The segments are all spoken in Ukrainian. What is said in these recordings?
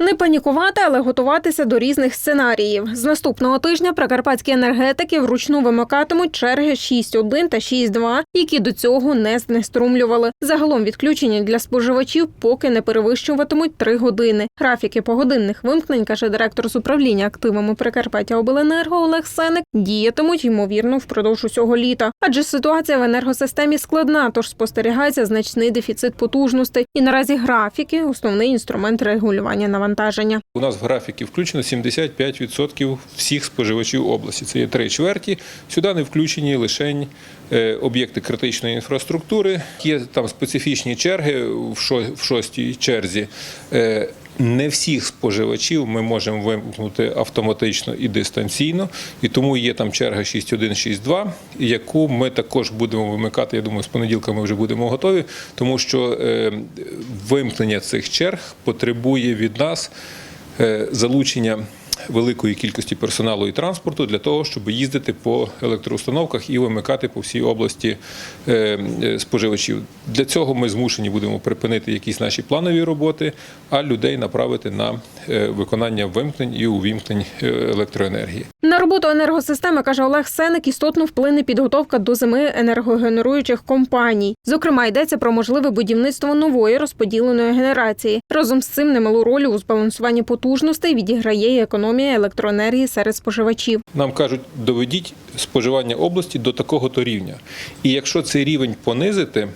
Не панікувати, але готуватися до різних сценаріїв. З наступного тижня прикарпатські енергетики вручну вимикатимуть черги 6.1 та 6.2, які до цього не знеструмлювали. Загалом відключення для споживачів поки не перевищуватимуть 3 години. Графіки погодинних вимкнень, каже директор з управління активами Прикарпаття Обленерго Олег Сеник, діятимуть ймовірно впродовж усього літа. Адже ситуація в енергосистемі складна, тож спостерігається значний дефіцит потужностей. І наразі графіки основний інструмент регулювання навантаження. У нас в графіки включено 75% всіх споживачів області. Це є три чверті. Сюди не включені лише е, об'єкти критичної інфраструктури. Є там специфічні черги в шо- в шостій черзі. Не всіх споживачів ми можемо вимкнути автоматично і дистанційно, і тому є там черга 6.1, 6.2, яку ми також будемо вимикати. Я думаю, з понеділка ми вже будемо готові, тому що е, вимкнення цих черг потребує від нас е, залучення великої кількості персоналу і транспорту для того, щоб їздити по електроустановках і вимикати по всій області е, е, споживачів. Для цього ми змушені будемо припинити якісь наші планові роботи, а людей направити на е, виконання вимкнень і увімкнень електроенергії. На роботу енергосистеми, каже Олег Сеник, істотно вплине підготовка до зими енергогенеруючих компаній. Зокрема, йдеться про можливе будівництво нової розподіленої генерації. Разом з цим немалу роль у збалансуванні потужностей відіграє і економія електроенергії серед споживачів. Нам кажуть, доведіть споживання області до такого-то рівня. І якщо цей рівень понизити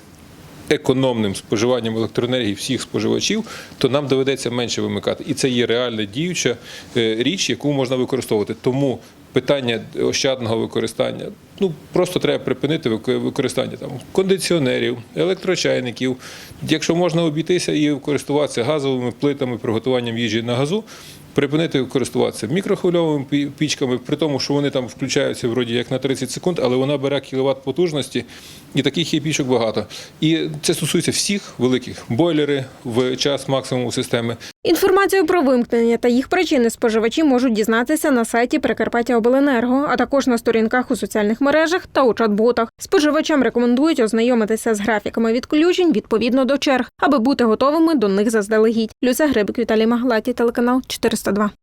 економним споживанням електроенергії всіх споживачів, то нам доведеться менше вимикати. І це є реальна діюча е, річ, яку можна використовувати. Тому питання ощадного використання. Ну просто треба припинити використання там кондиціонерів, електрочайників. Якщо можна обійтися і користуватися газовими плитами, приготуванням їжі на газу, припинити користуватися мікрохвильовими пічками, при тому, що вони там включаються вроді як на 30 секунд, але вона бере кіловат потужності, і таких є пічок багато. І це стосується всіх великих бойлери в час максимуму системи. Інформацію про вимкнення та їх причини споживачі можуть дізнатися на сайті Прикарпаття Обленерго, а також на сторінках у соціальних мережах та у чат-ботах. Споживачам рекомендують ознайомитися з графіками відключень відповідно до черг, аби бути готовими до них заздалегідь. Люся Грибик, Віталій Маглаті, телеканал 402.